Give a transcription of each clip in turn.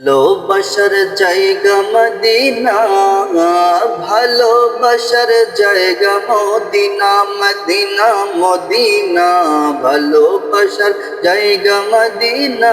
ভালোবাসার জায়গা মদিনা ভালোবাসার জায়গা মদিনা মদিনা মদিনা ভালোবাসার জায়গা মদিনা।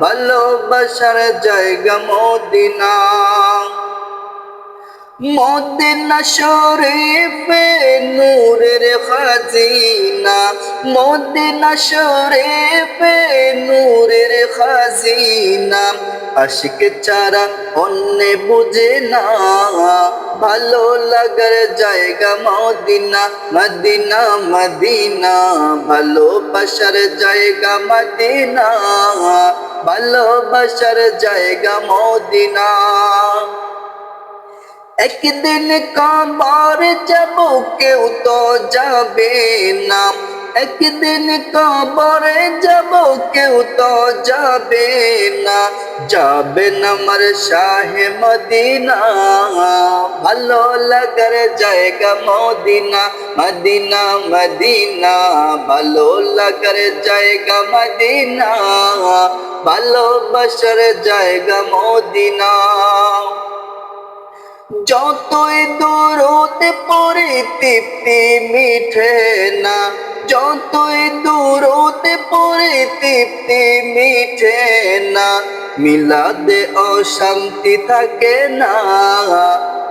ভালোবাসার জায়গা মদিনা। মদিনা শরীফে নূরের খাজিনা। নূরের খাজিনা, আশিক চারা অন্য বুঝে না। ভালো লাগার জায়গা মদিনা মদিনা মদিনা। ভালোবাসার জায়গা মদিনা ভালোবাসার জায়গা মদিনা। একদিন কাবার যাব, কেউ তো যাবে না। একদিন কাবারে যাব, কেউ তো যাবে না। যাবে না আমার শাহে মদিনা। ভালো লাগার জায়গা মদিনা মদিনা মদিনা। ভালো লাগার জায়গা মদিনা, ভালোবাসার জায়গা মদিনা। যতই দূরতে পরে তৃপ্তি মিঠে না যতই দূরতে পরে তৃপ্তি মিঠে না মিলাদে অশান্তি থাকে না।